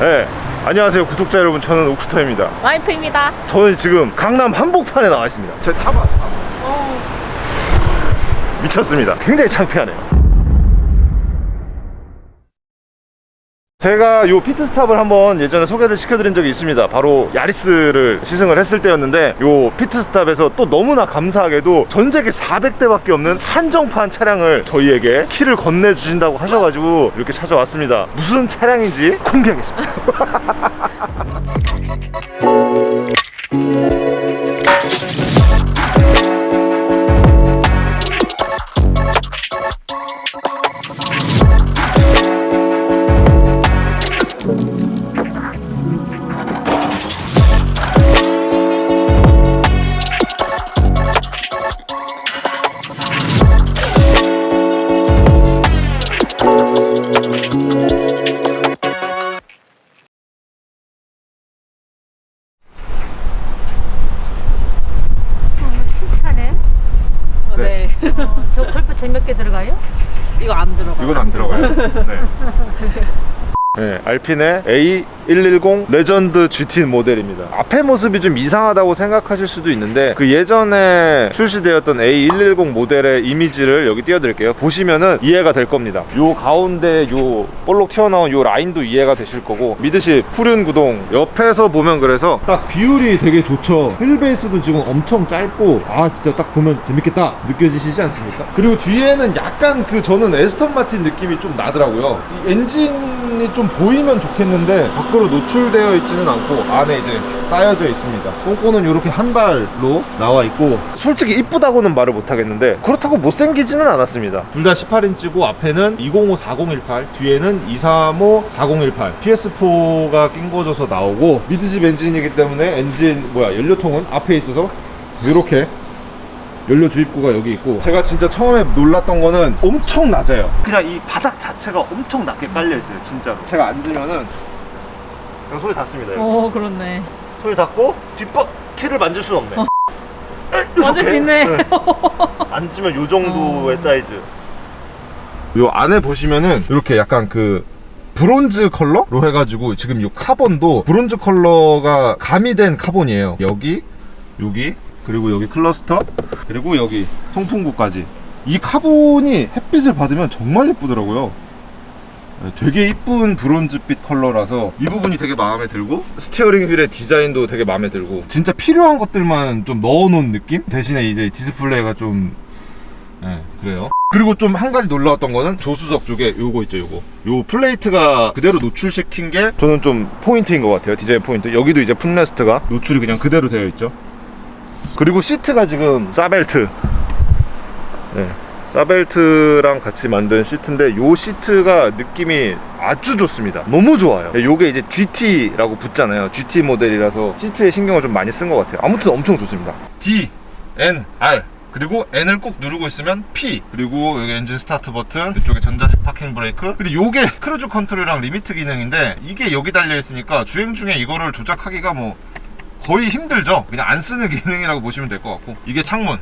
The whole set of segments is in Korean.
네, 안녕하세요 구독자 여러분. 저는 옥스터입니다. 와이프입니다. 저는 지금 강남 한복판에 나와 있습니다. 제 차봐 차 미쳤습니다. 굉장히 창피하네요 제가 요 피트스탑을 한번 예전에 소개를 시켜드린 적이 있습니다. 바로 야리스를 시승을 했을 때였는데 요 피트스탑에서 또 너무나 감사하게도 전 세계 400대밖에 없는 한정판 차량을 저희에게 키를 건네주신다고 하셔가지고 이렇게 찾아왔습니다. 무슨 차량인지 공개하겠습니다 네, 알핀의 A110 레전드 GT 모델입니다. 앞에 모습이 좀 이상하다고 생각하실 수도 있는데 그 예전에 출시되었던 A110 모델의 이미지를 여기 띄워드릴게요. 보시면은 이해가 될 겁니다. 요 가운데 요 볼록 튀어나온 요 라인도 이해가 되실 거고 미드시 푸른 구동 옆에서 보면 그래서 딱 비율이 되게 좋죠. 휠베이스도 지금 엄청 짧고 아 진짜 딱 보면 재밌겠다 느껴지시지 않습니까? 그리고 뒤에는 약간 그 저는 에스턴 마틴 느낌이 좀 나더라고요. 이 엔진이 좀 보이면 좋겠는데 밖으로 노출되어 있지는 않고 안에 이제 쌓여져 있습니다. 꽁꽁은 이렇게 한 발로 나와 있고 솔직히 이쁘다고는 말을 못 하겠는데 그렇다고 못생기지는 않았습니다. 둘 다 18인치고 앞에는 205 4018 뒤에는 235 4018 PS4가 낑궈져서 나오고 미드집 엔진이기 때문에 엔진 뭐야 연료통은 앞에 있어서 이렇게 연료 주입구가 여기 있고 제가 진짜 처음에 놀랐던 거는 엄청 낮아요. 그냥 이 바닥 자체가 엄청 낮게 깔려 있어요, 진짜로. 제가 앉으면은 그냥 소리 닿습니다. 이렇게. 어, 그렇네. 소리 닿고 뒷바퀴를 만질 수는 없네. 완전 빛네. 앉으면 요 정도의 어. 사이즈. 요 안에 보시면은 이렇게 약간 그 브론즈 컬러로 해가지고 지금 이 카본도 브론즈 컬러가 가미된 카본이에요. 여기, 여기, 그리고 여기 클러스터, 그리고 여기 송풍구까지. 이 카본이 햇빛을 받으면 정말 예쁘더라고요. 네, 되게 이쁜 브론즈빛 컬러라서 이 부분이 되게 마음에 들고 스티어링 휠의 디자인도 되게 마음에 들고 진짜 필요한 것들만 좀 넣어놓은 느낌? 대신에 이제 디스플레이가 좀 네, 그래요. 그리고 좀 한 가지 놀라웠던 거는 조수석 쪽에 요거 있죠, 요거. 요 플레이트가 그대로 노출시킨 게 저는 좀 포인트인 것 같아요. 디자인 포인트. 여기도 이제 풋레스트가 노출이 그냥 그대로 되어 있죠. 그리고 시트가 지금 사벨트. 네. 사벨트랑 같이 만든 시트인데 요 시트가 느낌이 아주 좋습니다. 너무 좋아요. 네, 요게 이제 GT라고 붙잖아요. GT 모델이라서 시트에 신경을 좀 많이 쓴 것 같아요. 아무튼 엄청 좋습니다. D, N, R 그리고 N을 꾹 누르고 있으면 P 그리고 여기 엔진 스타트 버튼 이쪽에 전자식 파킹 브레이크 그리고 요게 크루즈 컨트롤이랑 리미트 기능인데 이게 여기 달려 있으니까 주행 중에 이거를 조작하기가 뭐 거의 힘들죠 그냥 안 쓰는 기능이라고 보시면 될 것 같고 이게 창문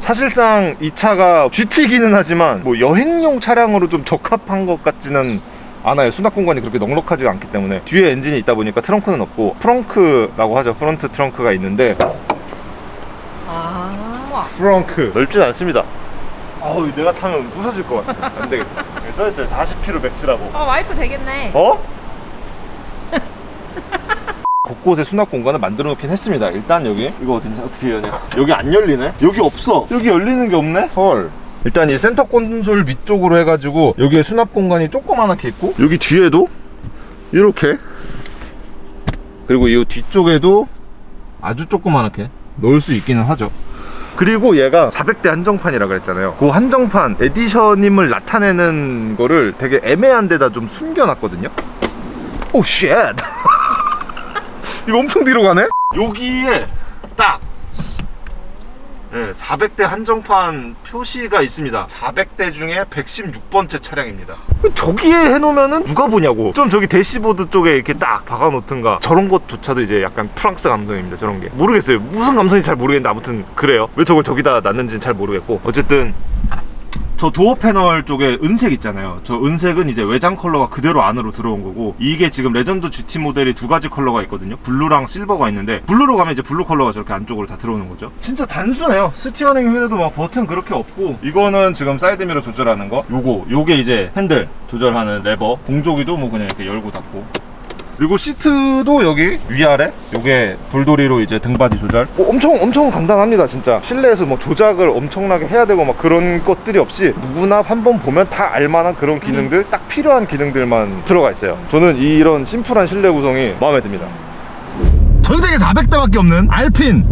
사실상 이 차가 GT기는 하지만 뭐 여행용 차량으로 좀 적합한 것 같지는 않아요. 수납 공간이 그렇게 넉넉하지가 않기 때문에 뒤에 엔진이 있다 보니까 트렁크는 없고 프렁크라고 하죠. 프론트 트렁크가 있는데 아, 프렁크 넓진 않습니다. 아우 내가 타면 부서질 것 같아. 안 되겠다. 써있어요. 40km 맥스라고. 아, 와이프 되겠네. 어? 곳곳에 수납 공간을 만들어 놓긴 했습니다. 일단 여기 이거 어딨냐? 어떻게 여냐? 여기 안 열리네? 여기 없어. 여기 열리는 게 없네? 헐. 일단 이 센터 콘솔 밑쪽으로 해가지고 여기에 수납 공간이 조그만하게 있고 여기 뒤에도 이렇게 그리고 이 뒤쪽에도 아주 조그만하게 넣을 수 있기는 하죠. 그리고 얘가 400대 한정판이라 그랬잖아요. 그 한정판 에디션임을 나타내는 거를 되게 애매한 데다 좀 숨겨놨거든요. 오 쉣. 이거 엄청 뒤로 가네? 여기에 딱 네, 400대 한정판 표시가 있습니다. 400대 중에 116번째 차량입니다. 저기에 해놓으면은 누가 보냐고. 좀 저기 대시보드 쪽에 이렇게 딱 박아놓든가. 저런 것조차도 이제 약간 프랑스 감성입니다. 저런 게. 모르겠어요. 무슨 감성인지 잘 모르겠는데 아무튼 그래요. 왜 저걸 저기다 놨는지는 잘 모르겠고. 어쨌든 저 도어 패널 쪽에 은색 있잖아요. 저 은색은 이제 외장 컬러가 그대로 안으로 들어온 거고 이게 지금 레전드 GT 모델이 두 가지 컬러가 있거든요. 블루랑 실버가 있는데 블루로 가면 이제 블루 컬러가 저렇게 안쪽으로 다 들어오는 거죠. 진짜 단순해요. 스티어링 휠에도 막 버튼 그렇게 없고 이거는 지금 사이드미러 조절하는 거. 요거 요게 이제 핸들 조절하는 레버. 공조기도 뭐 그냥 이렇게 열고 닫고. 그리고 시트도 여기 위아래? 요게 돌돌이로 이제 등받이 조절? 어, 엄청 엄청 간단합니다 진짜. 실내에서 뭐 조작을 엄청나게 해야 되고 막 그런 것들이 없이 누구나 한번 보면 다 알만한 그런 기능들 딱 필요한 기능들만 들어가 있어요. 저는 이런 심플한 실내 구성이 마음에 듭니다. 전 세계 400대밖에 없는 알핀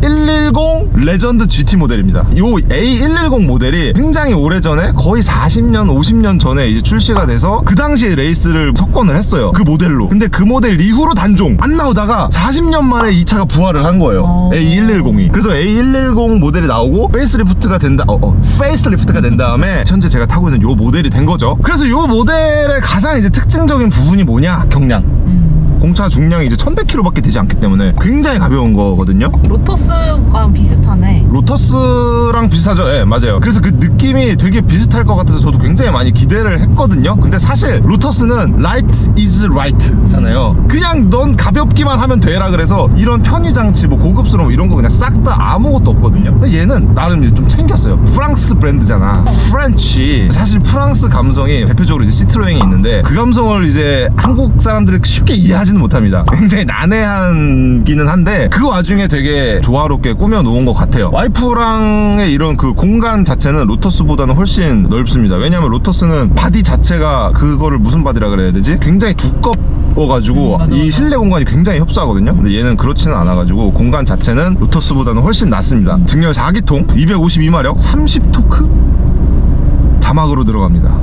A110 레전드 GT 모델입니다. 이 A110 모델이 굉장히 오래전에 거의 40년, 50년 전에 이제 출시가 돼서 그 당시에 레이스를 석권을 했어요. 그 모델로. 근데 그 모델 이후로 단종 안 나오다가 40년 만에 이 차가 부활을 한 거예요. A110이. 그래서 A110 모델이 나오고 페이스리프트가 된다. 어, 어, 페이스리프트가 된 다음에 현재 제가 타고 있는 이 모델이 된 거죠. 그래서 이 모델의 가장 이제 특징적인 부분이 뭐냐? 경량. 공차 중량이 이제 1100kg밖에 되지 않기 때문에 굉장히 가벼운 거거든요. 로터스랑 비슷하네. 로터스랑 비슷하죠? 예, 맞아요. 그래서 그 느낌이 되게 비슷할 것 같아서 저도 굉장히 많이 기대를 했거든요. 근데 사실 로터스는 light is right 잖아요. 그냥 넌 가볍기만 하면 되라 그래서 이런 편의 장치, 뭐 고급스러움 이런 거 그냥 싹 다 아무것도 없거든요. 근데 얘는 나름 이제 좀 챙겼어요. 프랑스 브랜드잖아. 프렌치. 사실 프랑스 감성이 대표적으로 이제 시트로행이 있는데 그 감성을 이제 한국 사람들이 쉽게 이해하지 는 못합니다. 굉장히 난해한기는 한데 그 와중에 되게 조화롭게 꾸며 놓은 것 같아요. 와이프랑의 이런 그 공간 자체는 로터스보다는 훨씬 넓습니다. 왜냐면 로터스는 바디 자체가 그거를 무슨 바디라 그래야 되지? 굉장히 두꺼워가지고 음, 맞아, 이. 실내 공간이 굉장히 협소하거든요. 근데 얘는 그렇지는 않아 가지고 공간 자체는 로터스보다는 훨씬 낫습니다. 증열 4기통, 252마력, 30토크 자막으로 들어갑니다.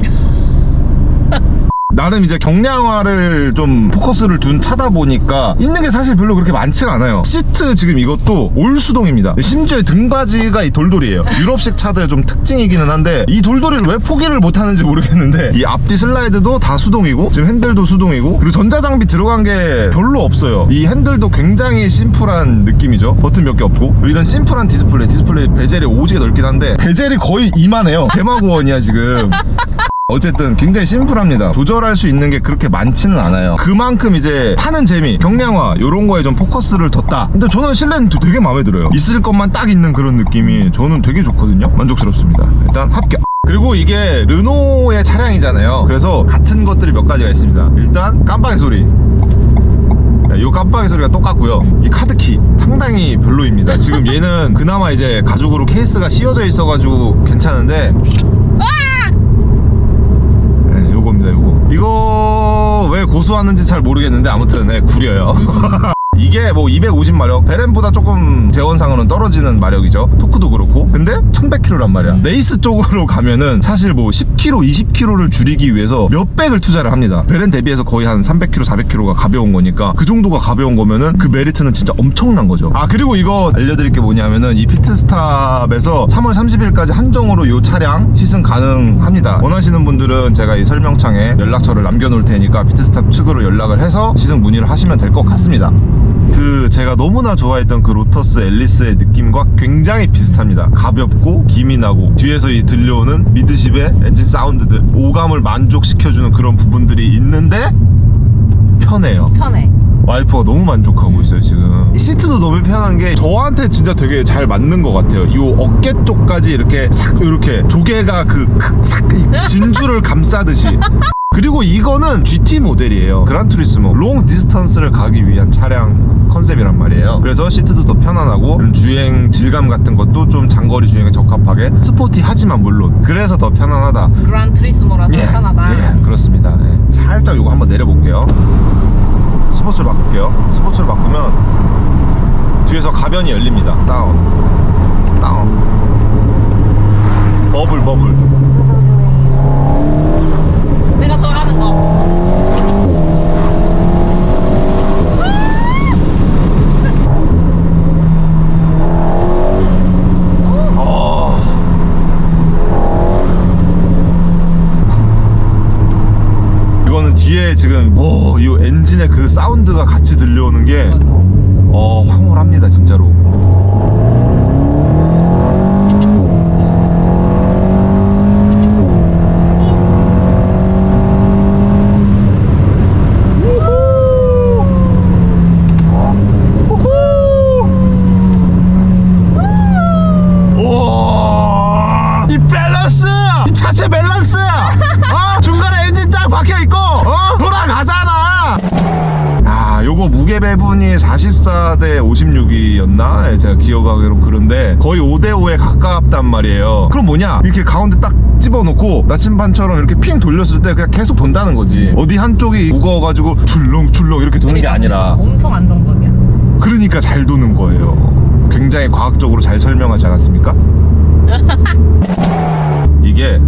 나름 이제 경량화를 좀 포커스를 둔 차다 보니까 있는 게 사실 별로 그렇게 많지가 않아요. 시트 지금 이것도 올 수동입니다. 심지어 등받이가 이 돌돌이에요. 유럽식 차들의 좀 특징이기는 한데 이 돌돌이를 왜 포기를 못 하는지 모르겠는데 이 앞뒤 슬라이드도 다 수동이고 지금 핸들도 수동이고 그리고 전자장비 들어간 게 별로 없어요. 이 핸들도 굉장히 심플한 느낌이죠. 버튼 몇 개 없고 이런 심플한 디스플레이 디스플레이 베젤이 오지게 넓긴 한데 베젤이 거의 이만해요. 대마구원이야 지금. 어쨌든 굉장히 심플합니다. 조절할 수 있는 게 그렇게 많지는 않아요. 그만큼 이제 타는 재미, 경량화 이런 거에 좀 포커스를 뒀다. 근데 저는 실내는 되게 마음에 들어요. 있을 것만 딱 있는 그런 느낌이 저는 되게 좋거든요. 만족스럽습니다. 일단 합격. 그리고 이게 르노의 차량이잖아요. 그래서 같은 것들이 몇 가지가 있습니다. 일단 깜빡이 소리. 네, 이 깜빡이 소리가 똑같고요. 이 카드키 상당히 별로입니다. 지금 얘는 그나마 이제 가죽으로 케이스가 씌워져 있어가지고 괜찮은데 네, 요겁니다, 요거. 이거 왜 고수 하는지 잘 모르겠는데 아무튼 네, 구려요. 이게 뭐 250마력 베렌보다 조금 재원상으로는 떨어지는 마력이죠. 토크도 그렇고. 근데 1100km란 말이야. 레이스 쪽으로 가면은 사실 뭐 10km 20km를 줄이기 위해서 몇백을 투자를 합니다. 베렌 대비해서 거의 한 300km 400km가 가벼운 거니까 그 정도가 가벼운 거면은 그 메리트는 진짜 엄청난 거죠. 아 그리고 이거 알려드릴 게 뭐냐면은 이 피트스탑에서 3월 30일까지 한정으로 이 차량 시승 가능합니다. 원하시는 분들은 제가 이 설명창에 연락처를 남겨놓을 테니까 피트스탑 측으로 연락을 해서 시승 문의를 하시면 될 것 같습니다 그 제가 너무나 좋아했던 그 로터스 앨리스의 느낌과 굉장히 비슷합니다. 가볍고 기미 나고 뒤에서 이 들려오는 미드십의 엔진 사운드들 오감을 만족시켜주는 그런 부분들이 있는데 편해요. 편해. 와이프가 너무 만족하고 있어요 지금 이 시트도 너무 편한 게 저한테 진짜 되게 잘 맞는 것 같아요 이 어깨 쪽까지 이렇게 싹 이렇게 조개가 그 싹 진주를 감싸듯이 그리고 이거는 GT 모델이에요 그란투리스모 롱 디스턴스를 가기 위한 차량 컨셉이란 말이에요 그래서 시트도 더 편안하고 주행 질감 같은 것도 좀 장거리 주행에 적합하게 스포티하지만 물론 그래서 더 편안하다 그란 트리스모라서 편하다. 예, 그렇습니다. 예. 살짝 요거 한번 내려볼게요. 스포츠로 바꿀게요. 스포츠로 바꾸면 뒤에서 가변이 열립니다. 다운, 다운. 버블, 버블. 내가 좋아하는 거. 어. 이거는 뒤에 지금 오, 이 엔진의 그 사운드가 같이 들려오는 게 어, 황홀합니다, 진짜로. 딱 박혀 있고 어? 돌아가잖아. 아, 배분이 44대 56이었나? 제가 기억하기로 그런데 거의 5대 5에 가깝단 말이에요. 그럼 뭐냐? 이렇게 가운데 딱 집어넣고 나침반처럼 이렇게 핑 돌렸을 때 그냥 계속 돈다는 거지. 어디 한쪽이 무거워가지고 출렁출렁 이렇게 도는 게 아니라 엄청 안정적이야. 그러니까 잘 도는 거예요. 굉장히 과학적으로 잘 설명하지 않았습니까? 이게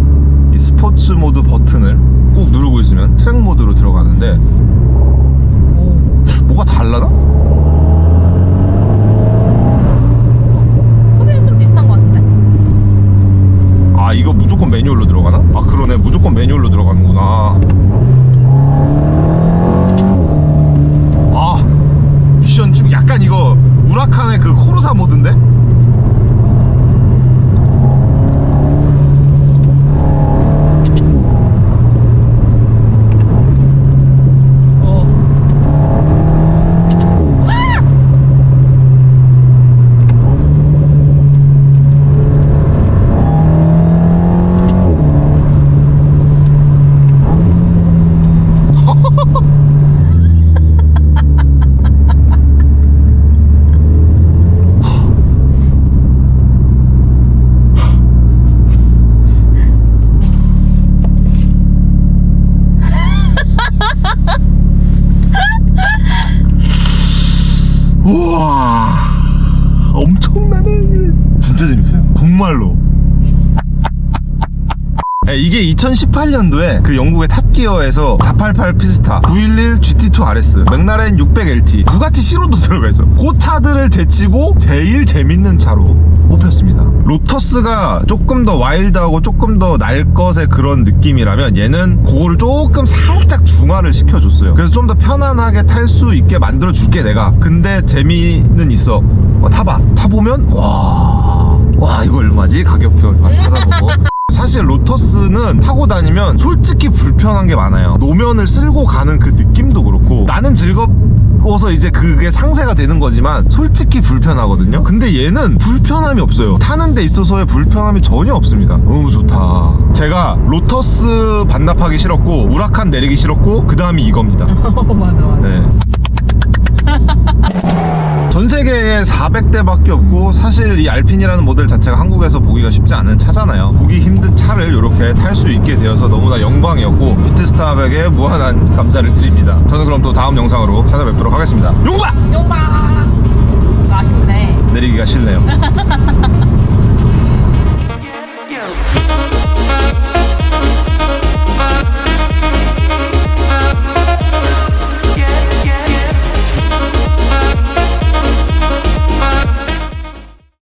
이 스포츠 모드 버튼을 꾹 누르고 있으면 트랙 모드로 들어가는데 오. 뭐가 달라나? 소리는 좀 비슷한 것 같은데? 아 이거 무조건 매뉴얼로 들어가나? 아 그러네 무조건 매뉴얼로 들어가는구나 아 미션 중 약간 이거 우라칸의 그 코르사 모드인데? 어. 우와 엄청나네 진짜 재밌어요. 정말로. 네, 이게 2018년도에 그 영국의 탑기어에서 488 피스타 911 GT2 RS 맥라렌 600LT 부가티 시론도 들어가 있어 그 차들을 제치고 제일 재밌는 차로 뽑혔습니다. 로터스가 조금 더 와일드하고 조금 더 날 것의 그런 느낌이라면 얘는 그거를 조금 살짝 중화를 시켜줬어요. 그래서 좀 더 편안하게 탈 수 있게 만들어줄게 내가. 근데 재미는 있어. 어, 타봐. 타보면 와, 와 이거 얼마지? 가격표 막 찾아보고. 사실 로터스는 타고 다니면 솔직히 불편한 게 많아요. 노면을 쓸고 가는 그 느낌도 그렇고 나는 즐거워서 이제 그게 상세가 되는 거지만 솔직히 불편하거든요. 근데 얘는 불편함이 없어요. 타는 데 있어서의 불편함이 전혀 없습니다. 너무 좋다. 제가 로터스 반납하기 싫었고 우라칸 내리기 싫었고 그 다음이 이겁니다. 어, 맞아, 맞아. 네. 전 세계에 400대밖에 없고 사실 이 알핀이라는 모델 자체가 한국에서 보기가 쉽지 않은 차잖아요. 보기 힘든 차를 이렇게 탈 수 있게 되어서 너무나 영광이었고 피트스탑에게 무한한 감사를 드립니다. 저는 그럼 또 다음 영상으로 찾아뵙도록 하겠습니다. 용바! 용바! 아쉽네. 내리기가 싫네요.